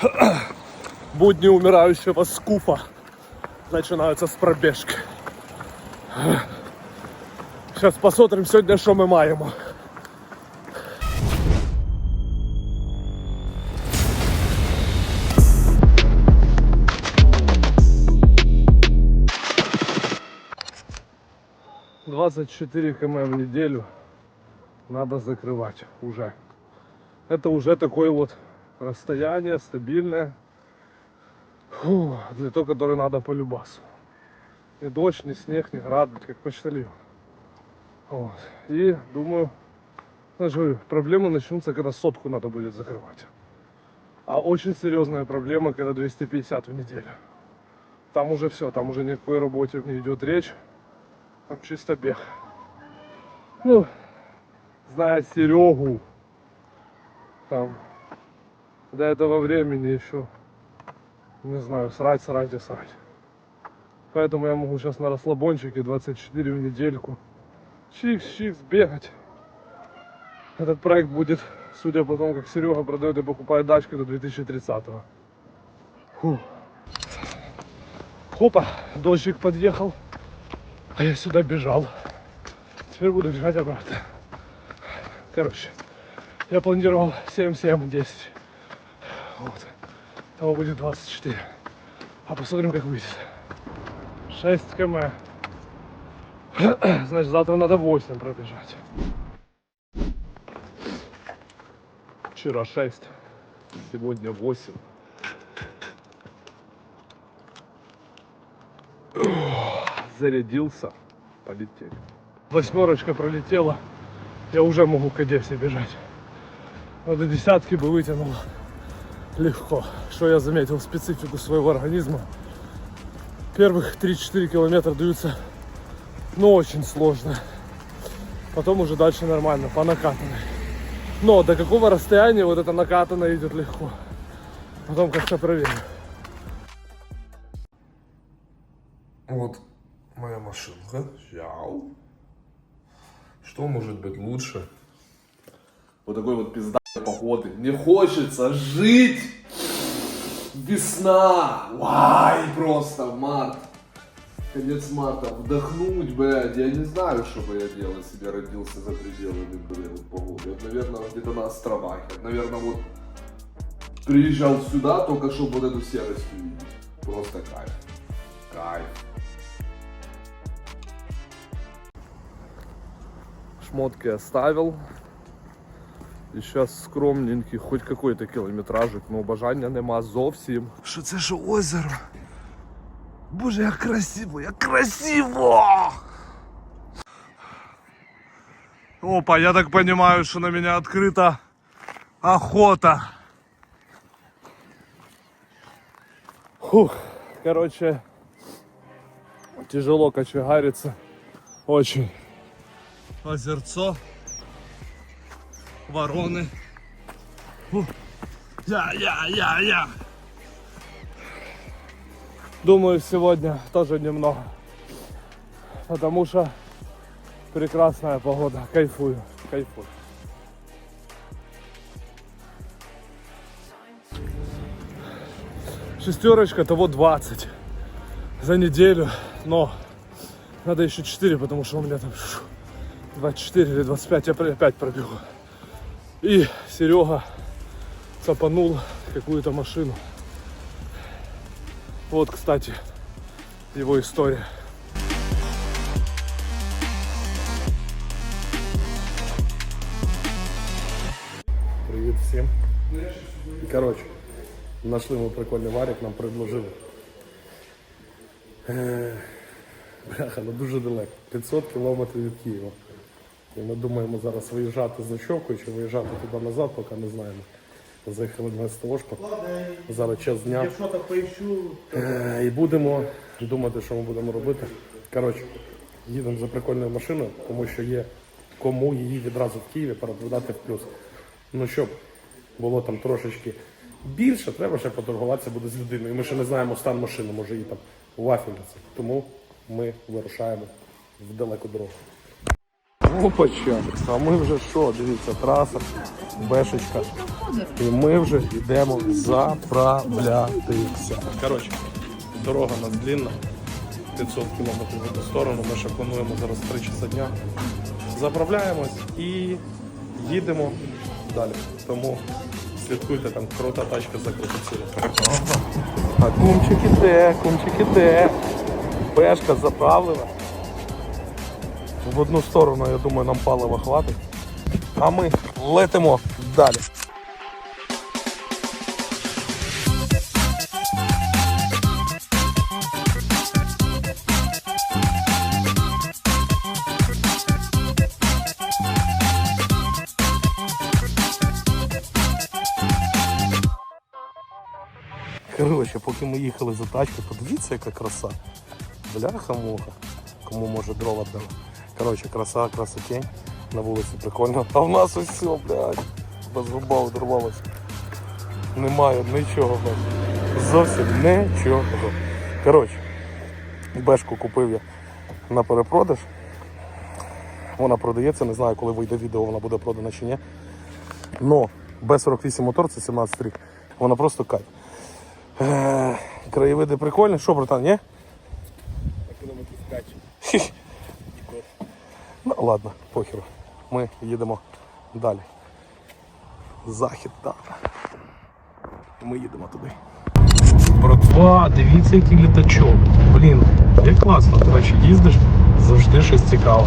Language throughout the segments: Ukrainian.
Будни умирающего скуфа начинаются с пробежки. Сейчас посмотрим сьогодні, що ми маємо. Двадцать четыре км в неделю надо закрывать уже. Это уже такое вот расстояние стабильное Фу, для того, которое надо по любасу. Ни дождь, ни снег, ни град, как почтальон. Вот. И думаю, говорю, проблемы начнутся, когда сотку надо будет закрывать. А очень серьезная проблема, когда 250 в неделю. Там уже все, там уже ни о какой работе не идет речь. Там чисто бег. Ну, зная Серегу, там до этого времени еще, не знаю, срать, срать и срать. Поэтому я могу сейчас на расслабончике 24 в недельку. Чикс-чикс бегать. Этот проект будет, судя по тому, как Серега продает и покупает дачки до 2030-го. Фу. Хопа, дождик подъехал, а я сюда бежал. Теперь буду бежать обратно. Короче, я планировал 7-7-10. Вот. Того будет 24. А посмотрим, как выйдет. 6 км. Значит, завтра надо 8 пробежать. Вчера 6, сегодня 8. Зарядился, полетели. Восьмерочка пролетела, я уже могу к Одессе бежать. Но до десятки бы вытянул легко. Что я заметил специфику своего организма. Первых 3-4 километра даются, ну, очень сложно. Потом уже дальше нормально, по накатанной. Но до какого расстояния вот это накатанное идет легко. Потом как-то проверим. Вот моя машинка. Яу. Что может быть лучше? Вот такой вот пиздатой погоды. Мне хочется жить. Весна. Вай, просто март. Конец марта. Вдохнуть, блядь. Я не знаю, что бы я делал, если я родился за пределами, блин, погоды. Вот, наверное, где-то на островах. Я, Наверное, вот приезжал сюда только чтобы вот эту серость увидеть. Просто кайф. Кайф. Шмотки оставил. І зараз скромненький, хоч какой-то кілометражик, но бажання нема зовсім. Що це ж озеро? Боже, як красиво, як красиво! Опа, я так понимаю, что на меня открыта охота. Фух, короче, тяжело кочегариться. Очень. Озерцо. Вороны. Фух. Я, я, я, я. Думаю, сегодня тоже немного. Потому что прекрасная погода. Кайфую, кайфую. Шестерочка того 20 за неделю, но надо еще 4, потому что у меня там шу, 24 или 25, я опять пробегу. И Серега цапанул какую-то машину. Вот, кстати, его история. Привіт всім. Коротше, знайшли ми прикольний варік, нам предложили. Е, Бляха, ну дуже далеко. 500 кілометрів від Києва. І ми думаємо зараз виїжджати з ночовкою чи виїжджати туди назад, поки не знаємо. Заїхали на СТОшку. Зараз час дня. Е, І будемо думати, що ми будемо робити. Коротше, їдемо за прикольною машиною, тому що є кому її відразу в Києві перепродати в плюс. Ну щоб було там трошечки більше, треба ще поторгуватися буде з людиною. І ми ще не знаємо стан машини, може її там вафельниця. Тому ми вирушаємо в далеку дорогу. Опача, а ми вже що? Дивіться, траса, бешечка. І ми вже йдемо заправлятися. Коротше, дорога нас длинна, 500 км в одну сторону. Ми ще плануємо зараз 3 часа дня. Заправляємось і їдемо далі. Тому слідкуйте, там крута тачка за крутоцілі. А кумчик іде, кумчик іде. Бешка заправлена. В одну сторону, я думаю, нам палива хватить. А ми летимо далі. Коротше, поки ми їхали за тачкою, подивіться, яка краса. Бляха-муха. Кому може дрова треба. Коротше, краса, красотень. На вулиці прикольно. А в нас ось все, блядь. Без губа одорвалося. Немає нічого, блядь. Зовсім нічого. Коротше, бешку купив я на перепродаж. Вона продається, не знаю, коли вийде відео, вона буде продана чи ні. Но Б48 мотор, це 17 рік. Вона просто кайф. Е, Краєвиди прикольні. Що, братан, ні? Хі. Ну ладно, похеру. Ми їдемо далі. Захід, так. Ми їдемо туди. Братва, дивіться, який літачок. Блін, як класно, коротше, їздиш, завжди щось цікаве.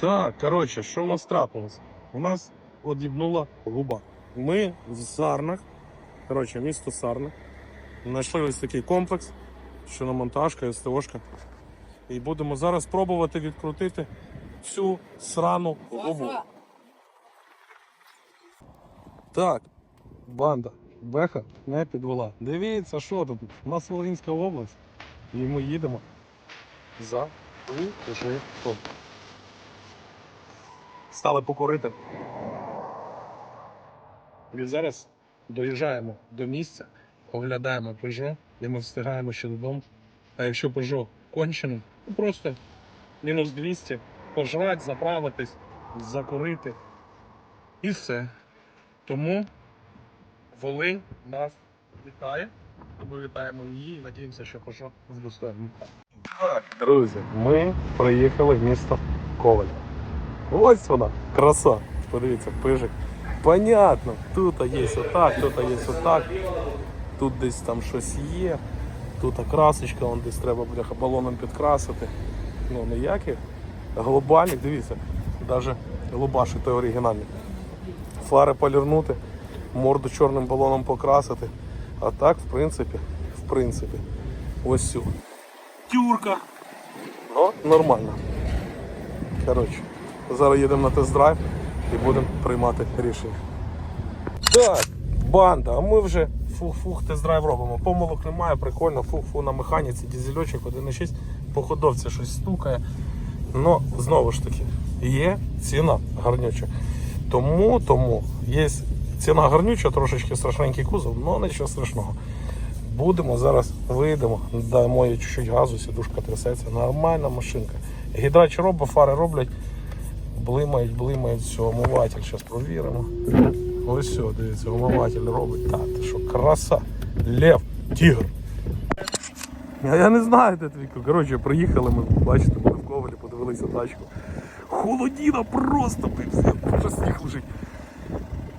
Так, коротше, що в нас трапилось? У нас одібнула губа. Ми в Сарнах, коротше, місто Сарни. Знайшли ось такий комплекс, що на монтажка, СТОшка. І будемо зараз пробувати відкрутити всю срану губу. Так, банда, Беха не підвела. Дивіться, що тут. У нас Волинська область. І ми їдемо за Ужитом. Стали покорити. І зараз доїжджаємо до місця, оглядаємо Peugeot, і ми встигаємо ще додому. А якщо Peugeot кончений, то просто мінус 200, пожрати, заправитись, закурити. І все. Тому Волинь нас вітає. Ми вітаємо її і надіємося, що Peugeot здостоїмо. Так, друзі, ми приїхали в місто Коваль. Ось вона, краса. Подивіться, пижик. Понятно, тут є отак, тут є отак. Тут десь там щось є. Тут красочка, вон десь треба бляха балоном підкрасити. Ну ніяких. Глобальних, дивіться, навіть лубаші той оригінальний. Фари полірнути, морду чорним балоном покрасити. А так, в принципі, в принципі, ось цю. Тюрка. Ну, нормально. Коротше, зараз їдемо на тест-драйв і будемо приймати рішення. Так, банда, а ми вже фух-фух тест-драйв робимо. Помилок немає, прикольно, фух-фу на механіці, дізельочок 1.6, по ходовці щось стукає. Ну, знову ж таки, є ціна гарнюча. Тому, тому є ціна гарнюча, трошечки страшненький кузов, але нічого страшного. Будемо зараз вийдемо, дамо їй чуть-чуть газу, сідушка трясеться. Нормальна машинка. Гідрач робить, фари роблять, блимають, блимають, все, омиватель. Зараз провіримо. Ось все, дивіться, омиватель робить. Та, ти що, краса. Лев, тігр. Я не знаю, де твій. Коротше, приїхали ми, бачите, були в Ковалі, подивилися тачку. Холодіна просто, вже сніг лежить.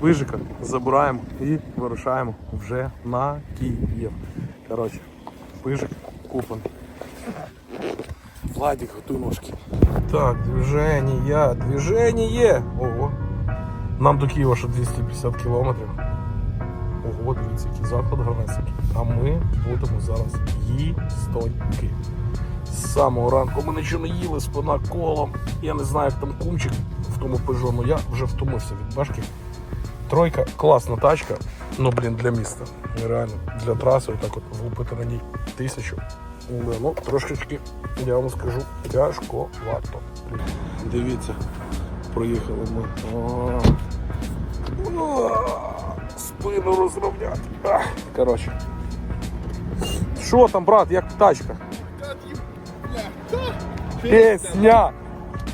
Вижика забираємо і вирушаємо вже на Київ. Коротше, пижик куплений. Владик, готуй ножки. Так, движення, движення. Ого. Нам до Києва ще 250 кілометрів. Ого, дивіться, який заклад гарнесенький. А ми будемо зараз їстоньки. З самого ранку ми нічого не їли, спина колом. Я не знаю, як там кумчик в тому Peugeot, але я вже втомився від башки. Тройка класна тачка, ну блін, для міста. Реально, для траси, отак от влупити на ній тисячу. Да, ну, трошечки, я вам скажу, тяжковато. Дивіться, проїхали ми. О, Спину розровняти. Ах, Коротше. Що там, брат, як тачка? Пісня!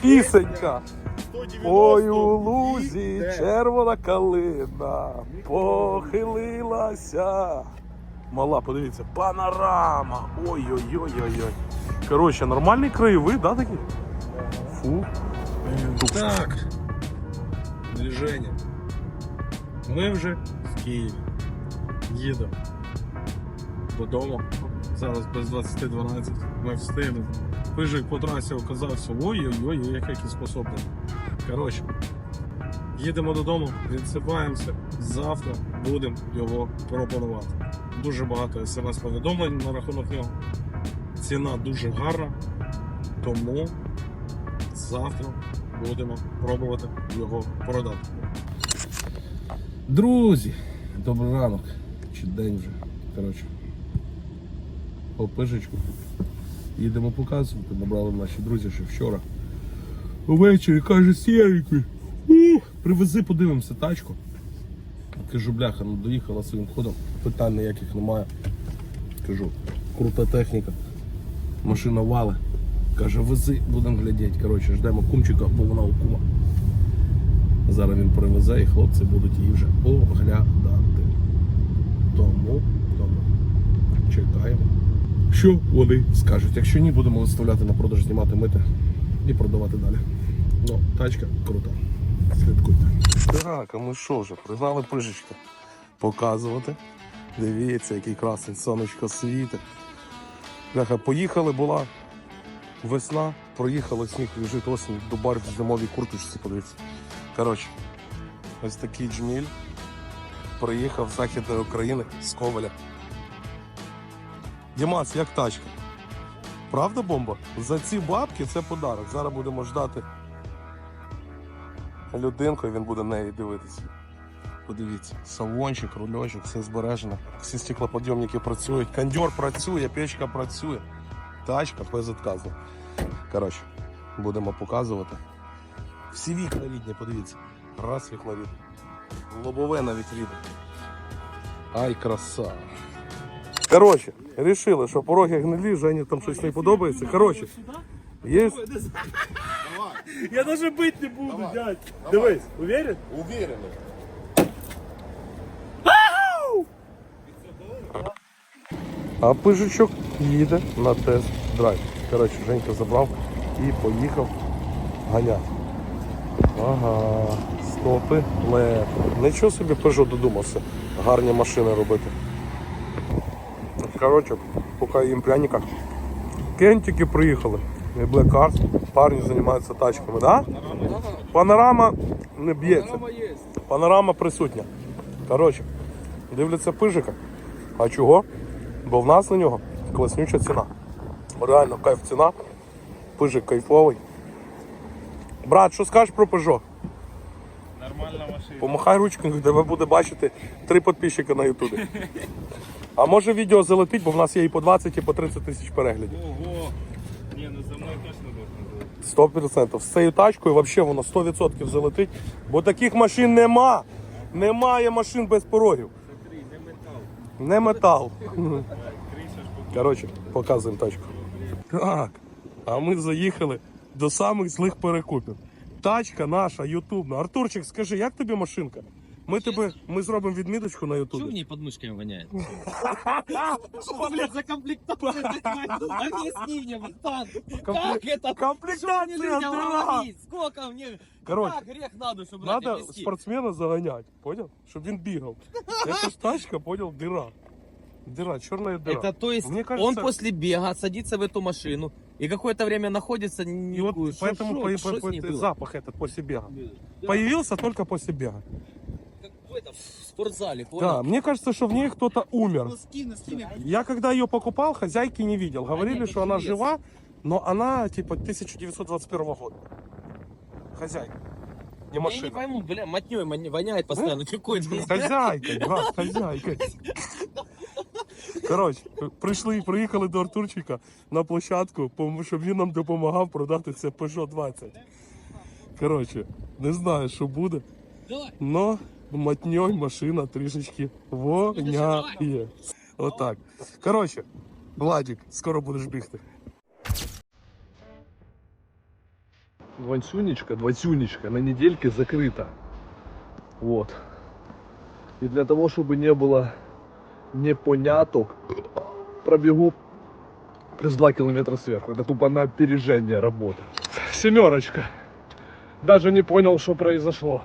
Пісенька! Ой, у лузі червона калина похилилася. Мала, подивіться, панорама. Ой-ой-ой-ой-ой. Коротше, нормальний краєвид, да, такий? Фу. Так. Движення. Ми вже в Києві. Їдемо. Додому. Зараз без 20.12. Ми встигнемо. Пижик по трасі оказався. Ой-ой-ой, як який способний. Коротше. Їдемо додому, відсипаємося. Завтра будемо його пропонувати. Дуже багато смс-повідомлень на рахунок нього. Ціна дуже гарна. Тому завтра будемо пробувати його продати. Друзі, добрий ранок. Чи день вже. Коротше. По. Їдемо показувати. Набрали наші друзі ще вчора. Увечері каже Сєріки. Привези, подивимося тачку. Кажу, бляха, ну доїхала своїм ходом. Питань ніяких немає. Кажу, крута техніка. Машина вали. Каже, вези, будемо глядіти. Коротше, ждемо кумчика, бо вона у кума. Зараз він привезе і хлопці будуть її вже оглядати. Тому, тому чекаємо. Що вони скажуть? Якщо ні, будемо виставляти на продаж, знімати мити і продавати далі. Ну, тачка крута. Слідкуйте. Так, а ми що вже? Пригнали пижечки показувати. Дивіться, який красень сонечко світить. Бляха, поїхали, була весна, проїхали, сніг лежить осінь, дубар в зимовій курточці, подивіться. Коротше, ось такий джміль приїхав з Західної України з Коваля. Дімас, як тачка? Правда бомба? За ці бабки це подарок. Зараз будемо ждати людинку, і він буде неї дивитися. Подивіться, салончик, рульочок, все збережено. Всі стеклоподйомники працюють, кондьор працює, печка працює. Тачка безотказна. Коротше, будемо показувати. Всі вікна рідні, подивіться. Раз вікно рідне. Лобове навіть рідне. Ай, краса. Коротше, рішили, що пороги гнилі, Жені там щось не подобається. Коротше, є. Я даже бить не буду, дядь. Дивись, уверен? А пижичок їде на тест-драйв. Коротше, Женька забрав і поїхав ганяти. Ага, стопи, лед. Нічого собі Peugeot додумався. Гарні машини робити. Коротше, поки їм пряника. Кентики приїхали. І Black Cars. Парні займаються тачками, да? Панорама не б'ється. Панорама присутня. Коротше, дивляться пижика. А чого? Бо в нас на нього класнюча ціна. Реально кайф ціна. Пижик кайфовий. Брат, що скажеш про Peugeot? Нормальна машина. Помахай ручкою, тебе буде бачити три підписчика на Ютубі. А може відео залетить, бо в нас є і по 20, і по 30 тисяч переглядів. Ого. Ні, ну за мною точно должно бути. 100%. З цією тачкою взагалі воно 100% залетить. Бо таких машин нема. Немає машин без порогів. Не метал. Коротше, показуємо тачку. Так. А ми заїхали до самих злих перекупів. Тачка наша, ютубна. Артурчик, скажи, як тобі машинка? Ми тебе, ми зробимо відміточку на Чего ютубі. в ней подмышками воняет? Что, блядь, закомплектовано? Объясни мне, братан. Как это? Комплектація, Что мне людям дурак! говорить? Сколько мне? Короче, Как грех надо, чтобы брать Надо объясни. спортсмена заганяти, понял? Щоб він бігав. Це ж тачка, понял, дыра. Дыра, черная дыра. Это то есть Мне кажется- он после бега садится в эту машину и какое-то время находится... И вот поэтому по- по- по- запах этот после бега. Появился только после бега. В этом, в спортзале, Да, мне кажется, что в ней кто-то умер. Носки, носки. Я когда ее покупал, хозяйки не видел. Говорили, что она жива, но она типа 1921 года. Хозяйка. Не Я не машина. пойму, бля, матней воняет постоянно. Какой ты? Хозяйка, брат, хозяйка. Коротше, прийшли, приїхали до Артурчика на площадку, пом- щоб він нам допомагав продати це Peugeot 20. Коротше, не знаю, що буде. Давай. Но мотньой машина трішечки воняє. Отак. Коротше, Владик, скоро будеш бігти. Двадцюнечка, двадцюнечка на недельке закрыта. Вот. И для того, чтобы не было непоняток, пробегу плюс 2 километра сверху. Это тупо на опережение работы. Семерочка. Даже не понял, что произошло.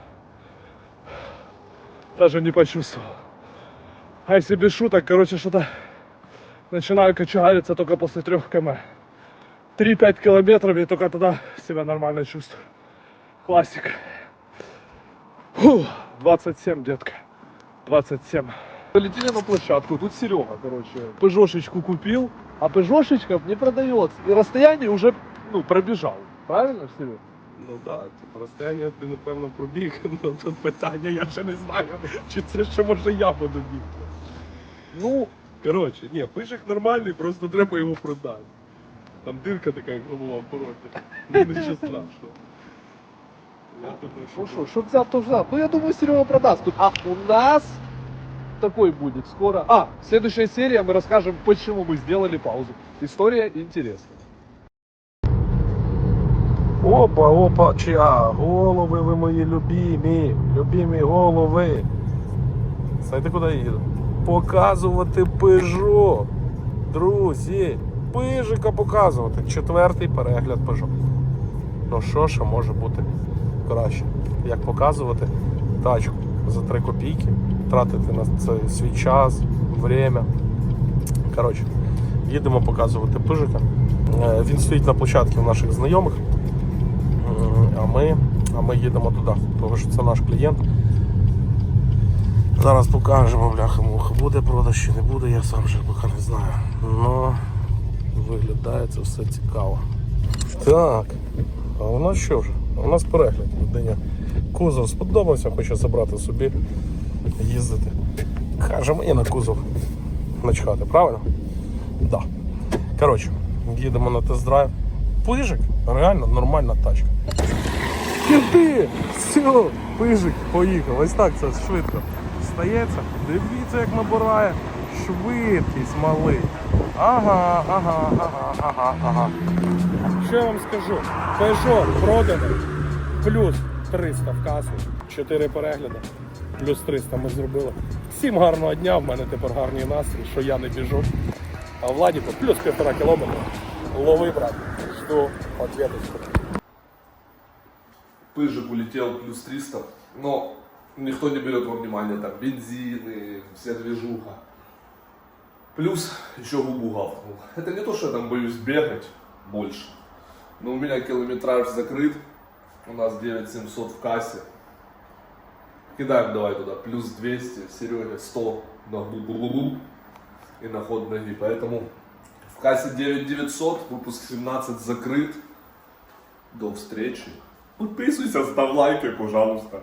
Даже не почувствовал. А если без шуток, короче, что-то начинаю кочегариться только после 3 км. 3-5 километров и только тогда себя нормально чувствую. Классика. Фу, 27, детка. 27. Полетели на площадку, тут Серега, короче, пыжошечку купил, а пыжошечка не продается. И расстояние уже, ну, пробежал. Правильно, Серега? Ну так, типу, розстояння ти напевно пробіг, ну тут питання, я ще не знаю, чи це ще може я буду бігти. Ну, Коротше, ні, пишик нормальний, просто треба його продати. Там дирка така, як в голову пороті. Ну нічого страшного. Я думаю, ну що что, что взял, то взял. Ну, я думаю, Серега продаст. Тут, а у нас такой будет скоро. А, следующая серия мы расскажем, почему мы сделали паузу. История интересная. Опа, опа, ча, голови ви мої любімі, любімі голови. Знаєте, куди я їду? Показувати пижо. Друзі, пижика показувати. Четвертий перегляд пижо. Ну що ще може бути краще? Як показувати тачку за 3 копійки, тратити на це свій час, время. Коротше, їдемо показувати пижика. Е, Він стоїть на площадці наших знайомих. А ми, а ми їдемо туди, тому що це наш клієнт. Зараз покажемо, бляха муха. Буде продаж чи не буде, я сам вже поки не знаю. Ну, виглядає це все цікаво. Так, а у нас що ж? У нас перегляд. Людині кузов сподобався, хоче забрати собі, їздити. Каже, мені на кузов начхати, правильно? Так. Да. Коротше, їдемо на тест-драйв. Пижик, реально нормальна тачка. Кінти! Все, пижик, поїхав. Ось так це швидко стається. Дивіться, як набирає швидкість малий. Ага, ага, ага, ага, ага. Що я вам скажу? Peugeot проданий, плюс 300 в касу, 4 перегляди, плюс 300 ми зробили. Всім гарного дня, в мене тепер гарний настрій, що я не біжу. А Владіку плюс півтора кілометра. Лови, брат. Жду ответочку. Пыжик улетел плюс 300, но никто не берет во внимание там бензины, вся движуха. Плюс еще губу гавкнул. Это не то, что я там боюсь бегать больше, но у меня километраж закрыт, у нас 9700 в кассе. Кидаем давай туда плюс 200, Сереге 100 на бу и на ход ноги. Поэтому в кассе 9900, выпуск 17 закрыт. До встречи. Подписывайся, ставь лайки, пожалуйста.